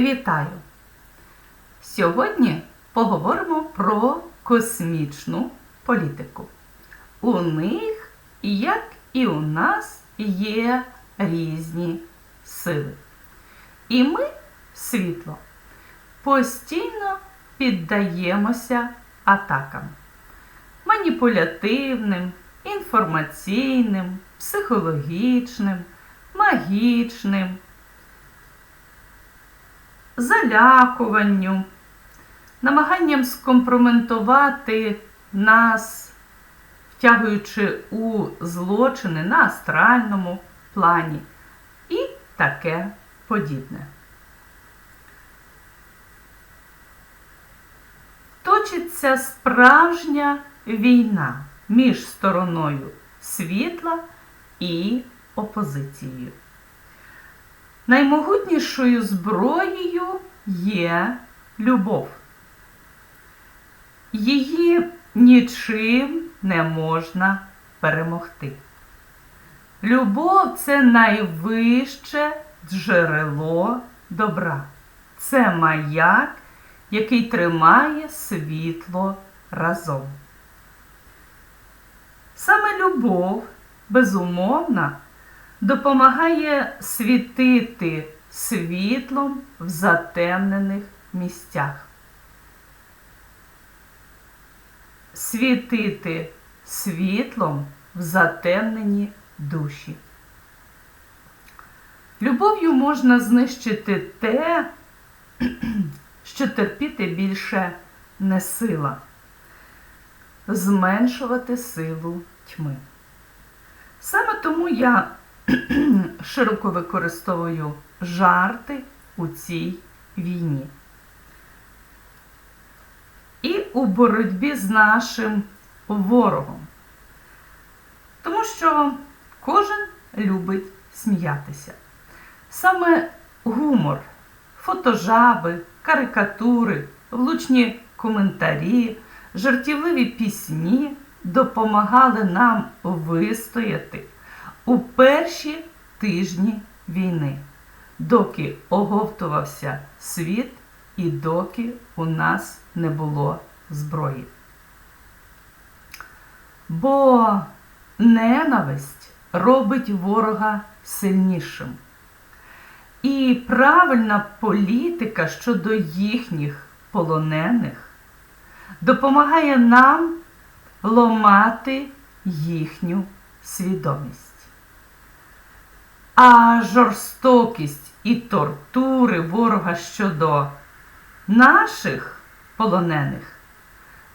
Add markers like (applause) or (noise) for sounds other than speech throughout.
Вітаю! Сьогодні поговоримо про космічну політику. У них, як і у нас, є різні сили. І ми, світло, постійно піддаємося атакам маніпулятивним, інформаційним, психологічним, магічним, залякуванню, намаганням скомпроментувати нас, втягуючи у злочини на астральному плані і таке подібне. Точиться справжня війна між стороною світла і опозицією. Наймогутнішою зброєю є любов. Її нічим не можна перемогти. Любов це найвище джерело добра. Це маяк, який тримає світло разом. Саме любов, безумовна, допомагає світити світлом в затемнених місцях. Світити світлом в затемнені душі. Любов'ю можна знищити те, що терпіти більше не сила, зменшувати силу тьми. Саме тому я (clears throat) широко використовую жарти у цій війні. І у боротьбі з нашим ворогом. Тому що кожен любить сміятися. Саме гумор, фотожаби, карикатури, влучні коментарі, жартівливі пісні допомагали нам вистояти у перші тижні війни, доки оговтувався світ і доки у нас не було зброї. Бо ненависть робить ворога сильнішим. І правильна політика щодо їхніх полонених допомагає нам ломати їхню свідомість. А жорстокість і тортури ворога щодо наших полонених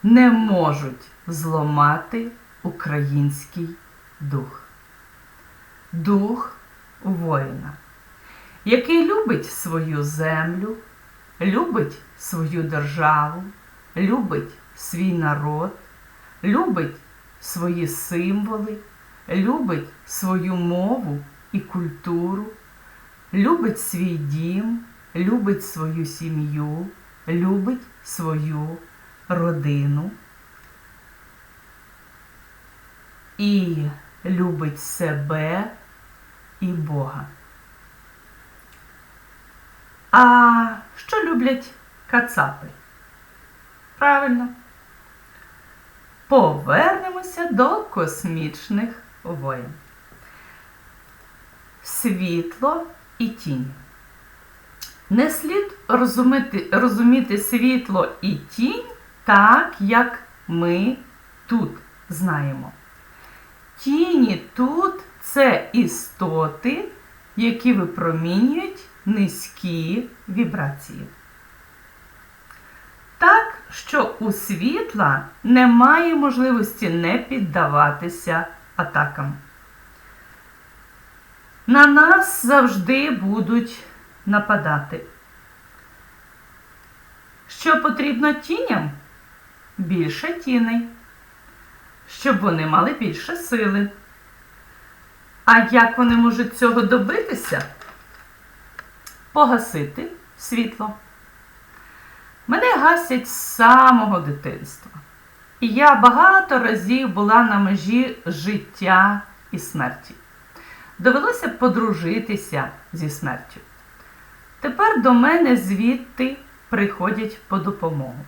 не можуть зламати український дух. Дух воїна, який любить свою землю, любить свою державу, любить свій народ, любить свої символи, любить свою мову і культуру, любить свій дім, любить свою сім'ю, любить свою родину і любить себе і Бога. А що люблять кацапи? Правильно. Повернемося до космічних воєн. Світло і тінь. Не слід розуміти, розуміти світло і тінь так, як ми тут знаємо. Тіні тут це істоти, які випромінюють низькі вібрації. Так, що у світла немає можливості не піддаватися атакам. На нас завжди будуть нападати. Що потрібно тіням? Більше тіней, щоб вони мали більше сили. А як вони можуть цього добитися? Погасити світло. Мене гасять з самого дитинства. І я багато разів була на межі життя і, і, довелося подружитися зі смертю. Тепер до мене звідти приходять по допомогу.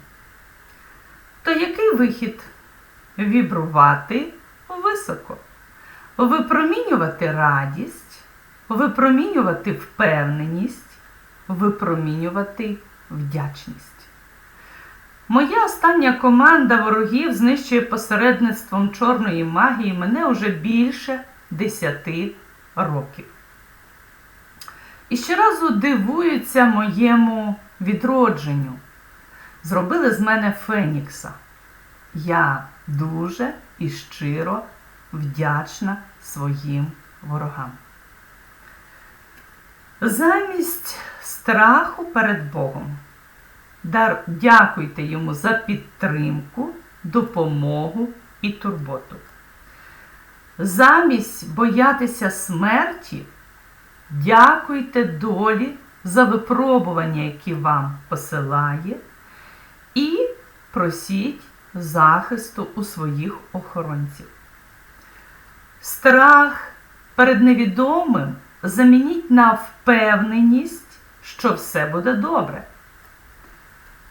То який вихід? Вібрувати високо, випромінювати радість, випромінювати впевненість, випромінювати вдячність. Моя остання команда ворогів знищує посередництвом чорної магії мене уже більше десяти років. І щоразу дивуються моєму відродженню. Зробили з мене Фенікса. Я дуже і щиро вдячна своїм ворогам. Замість страху перед Богом. Дякуйте йому за підтримку, допомогу і турботу. Замість боятися смерті, дякуйте долі за випробування, які вам посилає, і просіть захисту у своїх охоронців. Страх перед невідомим замініть на впевненість, що все буде добре.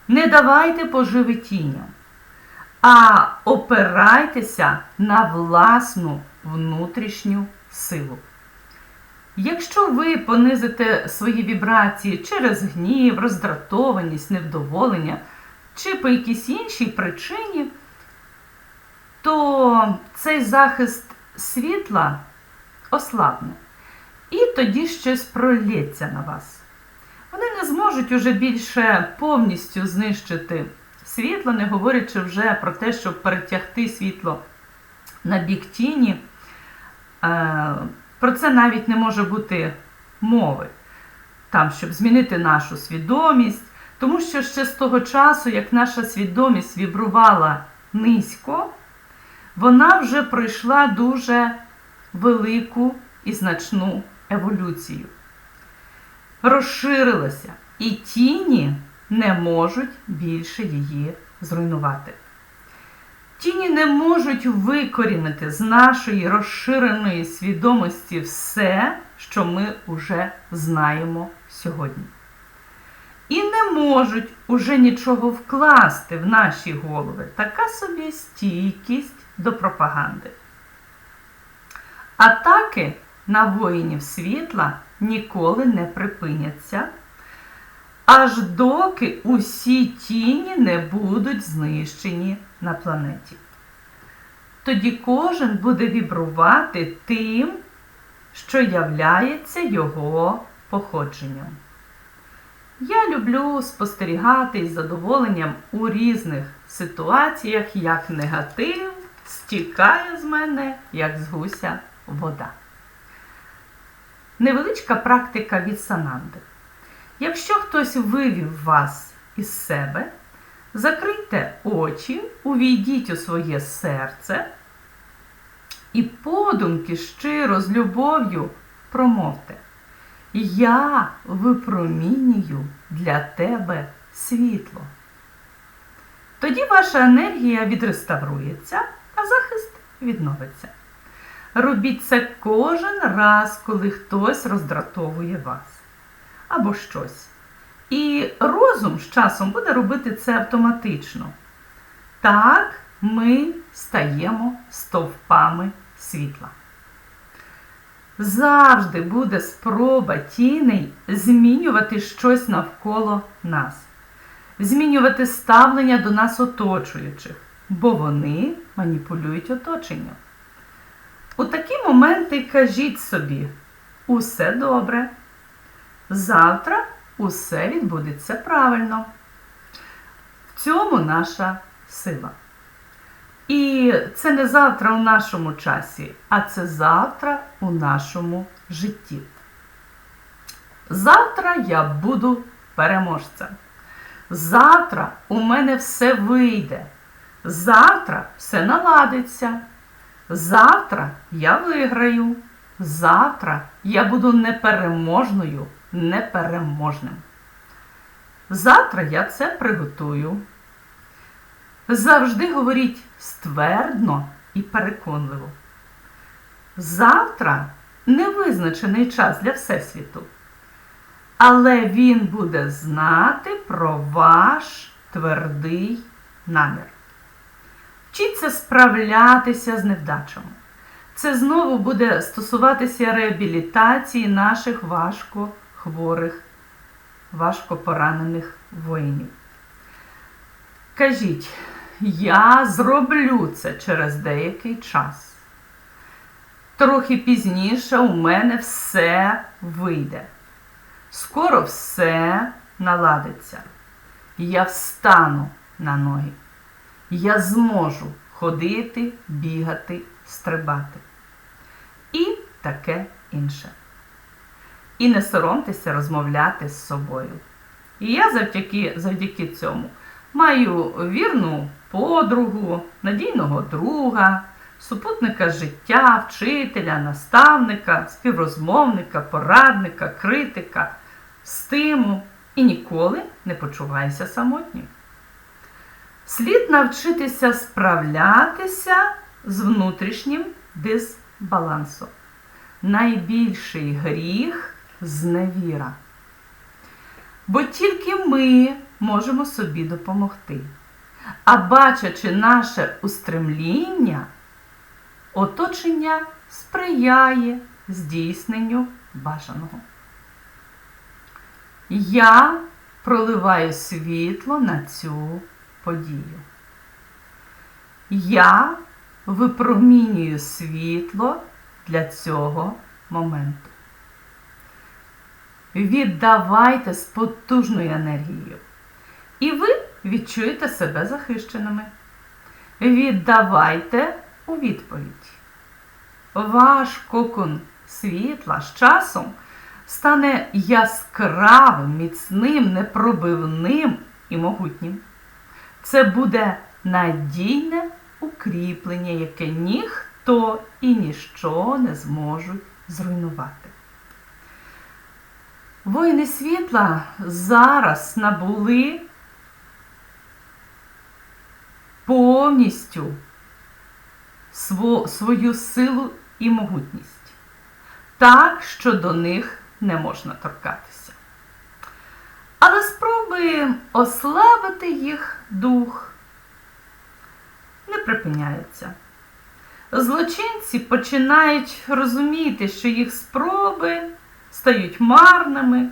Не давайте поживи тіням, а опирайтеся на власну внутрішню силу. Якщо ви понизите свої вібрації через гнів, роздратованість, невдоволення чи по якійсь іншій причині, то цей захист світла ослабне. І тоді щось пролється на вас. Вони не зможуть уже більше повністю знищити світло, не говорячи вже про те, щоб перетягти світло на бік тіні. Е, про це навіть не може бути мови, там, щоб змінити нашу свідомість. Тому що ще з того часу, як наша свідомість вібрувала низько, вона вже пройшла дуже велику і значну еволюцію. Розширилася, і тіні не можуть більше її зруйнувати. Тіні не можуть викорінити з нашої розширеної свідомості все, що ми вже знаємо сьогодні. І не можуть уже нічого вкласти в наші голови. Така собі стійкість до пропаганди. Атаки на воїнів світла ніколи не припиняться, аж доки усі тіні не будуть знищені на планеті. Тоді кожен буде вібрувати тим, що являється його походженням. Я люблю спостерігати із задоволенням у різних ситуаціях, як негатив стікає з мене, як з гуся вода. Невеличка практика від Сананди. Якщо хтось вивів вас із себе, закрийте очі, увійдіть у своє серце і подумки щиро з любов'ю промовте. Я випромінюю для тебе світло. Тоді ваша енергія відреставрується, а захист відновиться. Робіть це кожен раз, коли хтось роздратовує вас або щось. І розум з часом буде робити це автоматично. Так ми стаємо стовпами світла. Завжди буде спроба тіней змінювати щось навколо нас, змінювати ставлення до нас оточуючих, бо вони маніпулюють оточенням. У такі моменти кажіть собі, усе добре. Завтра усе відбудеться правильно. В цьому наша сила. І це не завтра у нашому часі, а це завтра у нашому житті. Завтра я буду переможцем. Завтра у мене все вийде. Завтра все наладиться. Завтра я виграю. Завтра я буду непереможною, непереможним. Завтра я це приготую. Завжди говоріть ствердно і переконливо. Завтра невизначений час для Всесвіту. але він буде знати про ваш твердий намір. Вчіться справлятися з невдачами. Це знову буде стосуватися реабілітації наших важко хворих, важко поранених воїнів. Кажіть, я зроблю це через деякий час. Трохи пізніше у мене все вийде. Скоро все наладиться. Я встану на ноги. Я зможу ходити, бігати, стрибати. І таке інше. І не соромтеся розмовляти з собою. І я завдяки, завдяки цьому маю вірну подругу, надійного друга, супутника життя, вчителя, наставника, співрозмовника, порадника, критика, стиму і ніколи не почувайся самотнім. Слід навчитися справлятися з внутрішнім дисбалансом. Найбільший гріх зневіра. Бо тільки ми можемо собі допомогти. А бачачи наше устремління, оточення сприяє здійсненню бажаного. Я проливаю світло на цю подію. Я випромінюю світло для цього моменту. Віддавайте з потужною енергією. І ви відчуєте себе захищеними. Віддавайте у відповідь. Ваш кокон світла з часом стане яскравим, міцним, непробивним і могутнім. Це буде надійне укріплення, яке ніхто і ніщо не зможуть зруйнувати. Воїни світла зараз набули повністю свою силу і могутність, так, що до них не можна торкатися. Але спроби ослабити їх дух не припиняються. Злочинці починають розуміти, що їх спроби стають марними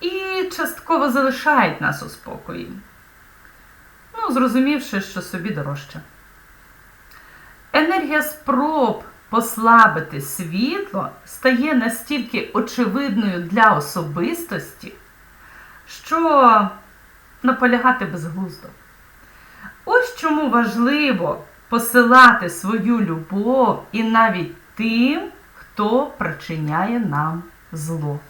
і частково залишають нас у спокої, ну, зрозумівши, що собі дорожче. Енергія спроб послабити світло стає настільки очевидною для особистості, що наполягати безглуздо. Ось чому важливо посилати свою любов і навіть тим, хто причиняє нам зло.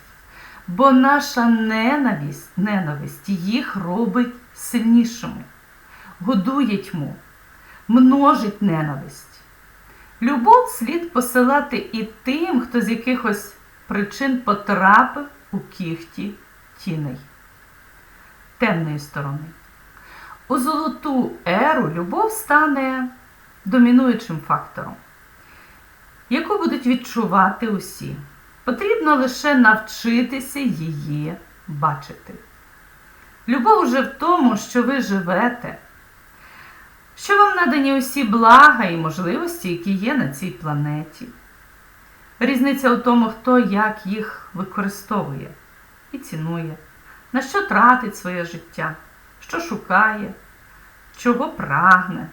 Бо наша ненависть, ненависть їх робить сильнішими, годує тьму, множить ненависть. Любов слід посилати і тим, хто з якихось причин потрапив у кіхті тіней темної сторони. У золоту еру любов стане домінуючим фактором, яку будуть відчувати усі. Потрібно лише навчитися її бачити. Любов уже в тому, що ви живете, що вам надані усі блага і можливості, які є на цій планеті. Різниця у тому, хто як їх використовує і цінує, на що тратить своє життя, що шукає, чого прагне.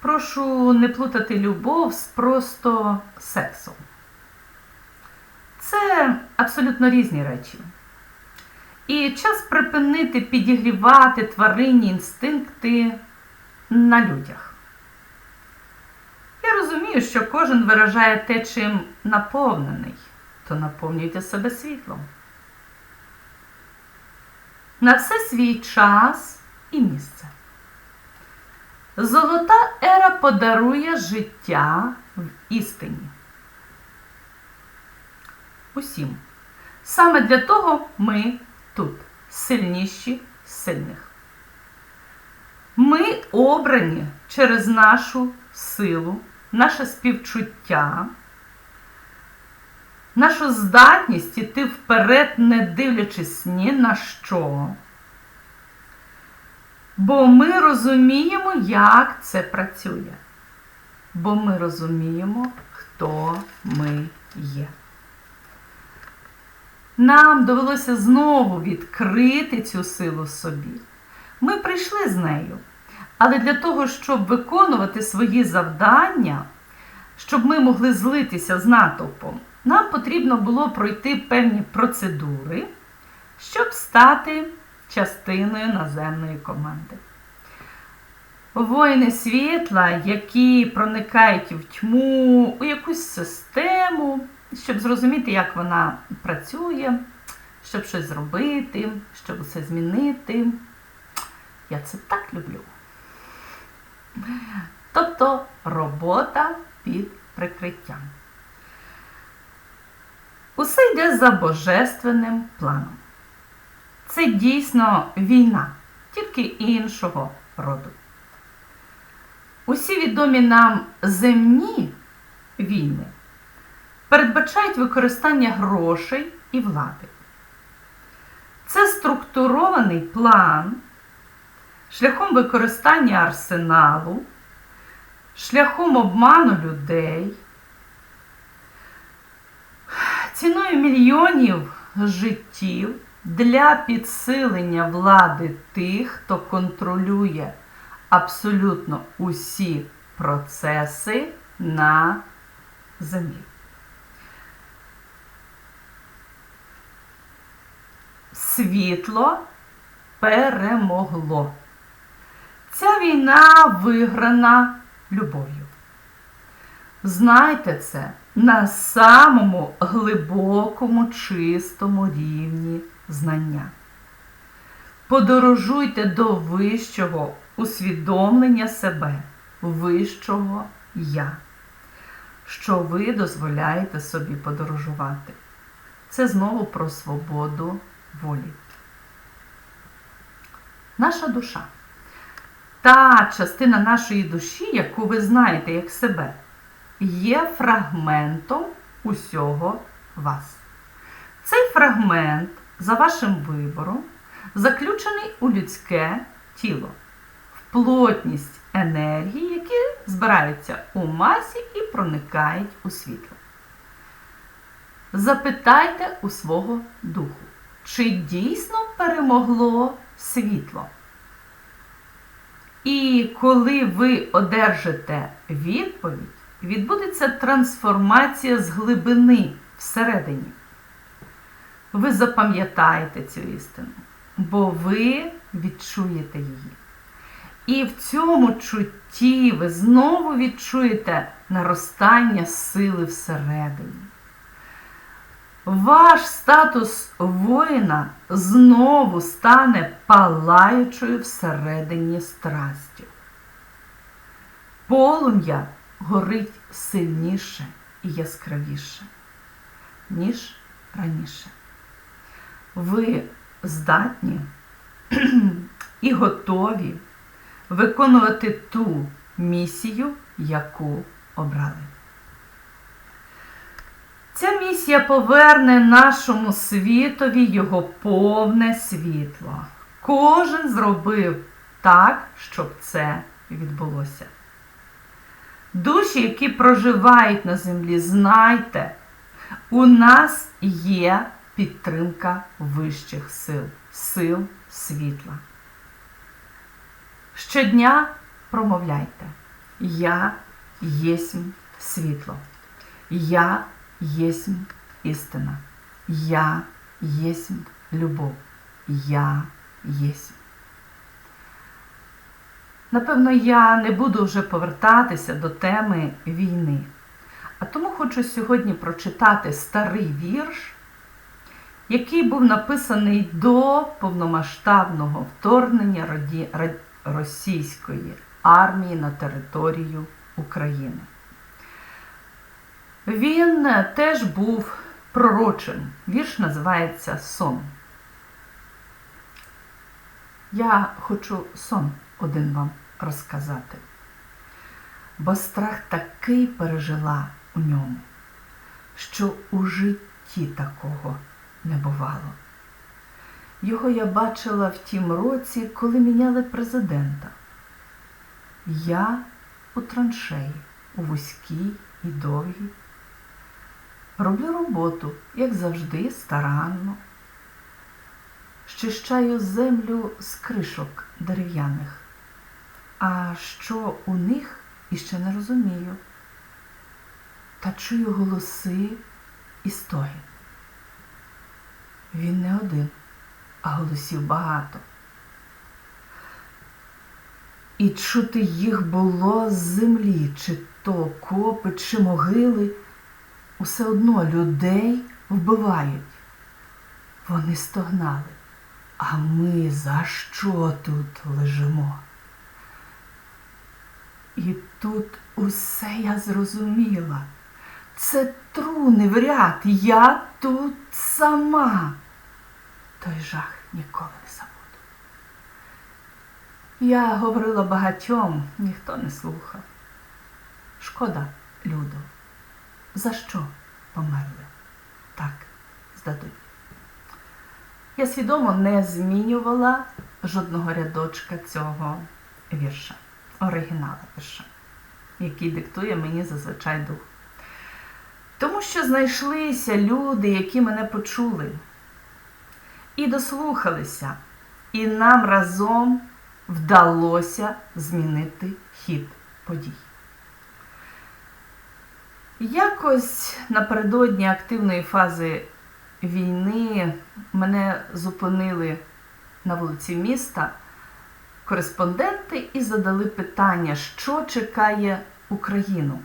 Прошу не плутати любов з просто сексом. Це абсолютно різні речі. І час припинити підігрівати тваринні інстинкти на людях. Я розумію, що кожен виражає те, чим наповнений, то наповнюйте себе світлом. На все свій час і місце. Золота ера подарує життя в істині. Усім. Саме для того ми тут, сильніші сильних. Ми обрані через нашу силу, наше співчуття, нашу здатність іти вперед, не дивлячись ні на що. Бо ми розуміємо, як це працює. Бо ми розуміємо, хто ми є. Нам довелося знову відкрити цю силу собі. Ми прийшли з нею. Але для того, щоб виконувати свої завдання, щоб ми могли злитися з натовпом, нам потрібно було пройти певні процедури, щоб стати частиною наземної команди. Воїни світла, які проникають в тьму, у якусь систему, щоб зрозуміти, як вона працює, щоб щось зробити, щоб все змінити. Я це так люблю. Тобто робота під прикриттям. Усе йде за божественним планом. Це дійсно війна, тільки іншого роду. Усі відомі нам земні війни передбачають використання грошей і влади. Це структурований план шляхом використання арсеналу, шляхом обману людей, ціною мільйонів життів для підсилення влади тих, хто контролює абсолютно усі процеси на землі. Світло перемогло. Ця війна виграна любов'ю. Знайте це на самому глибокому, чистому рівні знання. Подорожуйте до вищого усвідомлення себе, вищого я, що ви дозволяєте собі подорожувати. Це знову про свободу волі. Наша душа. Та частина нашої душі, яку ви знаєте як себе, є фрагментом усього вас. Цей фрагмент, за вашим вибором, заключений у людське тіло, в плотність енергії, які збираються у масі і проникають у світло. Запитайте у свого духу, чи дійсно перемогло світло? І коли ви одержите відповідь, відбудеться трансформація з глибини всередині. Ви запам'ятаєте цю істину, бо ви відчуєте її. І в цьому чутті ви знову відчуєте наростання сили всередині. Ваш статус воїна знову стане палаючою всередині страстю. Полум'я горить сильніше і яскравіше, ніж раніше. Ви здатні (clears throat) і готові виконувати ту місію, яку обрали. Ця місія поверне нашому світові його повне світло. Кожен зробив так, щоб це відбулося. Душі, які проживають на землі, знайте, у нас є підтримка вищих сил, сил світла. Щодня промовляйте, я єсмь світло. Я єсмь істина. Я єсмь любов. Я єсмь. Напевно, я не буду вже повертатися до теми війни. А тому хочу сьогодні прочитати старий вірш, який був написаний до повномасштабного вторгнення російської армії на територію України. Він теж був пророчим. Вірш називається Сон. Я хочу сон один вам розказати. Бо страх такий пережила у ньому, що у житті такого не бувало. Його я бачила в тім році, коли міняли президента. Я у траншеї, у вузькій і довгій. Роблю роботу, як завжди, старанно. Щищаю землю з кришок дерев'яних. А що у них іще не розумію. Та чую голоси і стогін. Він не один, а голосів багато. І чути їх було з землі, чи то копи, чи могили. Усе одно людей вбивають. Вони стогнали. А ми за що тут лежимо? І тут усе я зрозуміла. Це труни в ряд, я тут сама. Той жах ніколи не забуду. Я говорила багатьом, ніхто не слухав. Шкода, Людо, за що померли? Так, здадуть. Я свідомо не змінювала жодного рядочка цього вірша, оригінала вірша, який диктує мені зазвичай дух. Тому що знайшлися люди, які мене почули і дослухалися, і нам разом вдалося змінити хід подій. Якось напередодні активної фази війни мене зупинили на вулиці міста кореспонденти і задали питання, що чекає Україну.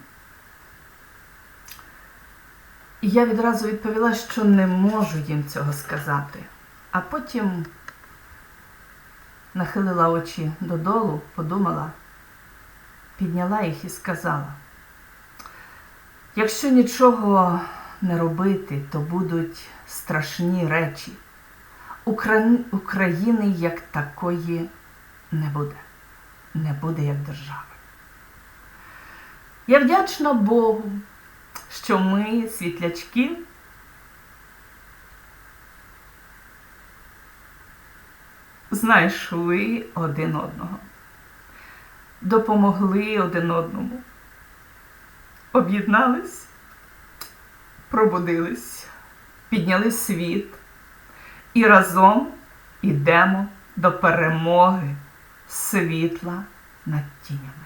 І я відразу відповіла, що не можу їм цього сказати. А потім нахилила очі додолу, подумала, підняла їх і сказала: якщо нічого не робити, то будуть страшні речі. України як такої не буде. Не буде як держави. Я вдячна Богу, що ми, світлячки, знайшли один одного, допомогли один одному, об'єднались, пробудились, підняли світ і разом ідемо до перемоги світла над тінями.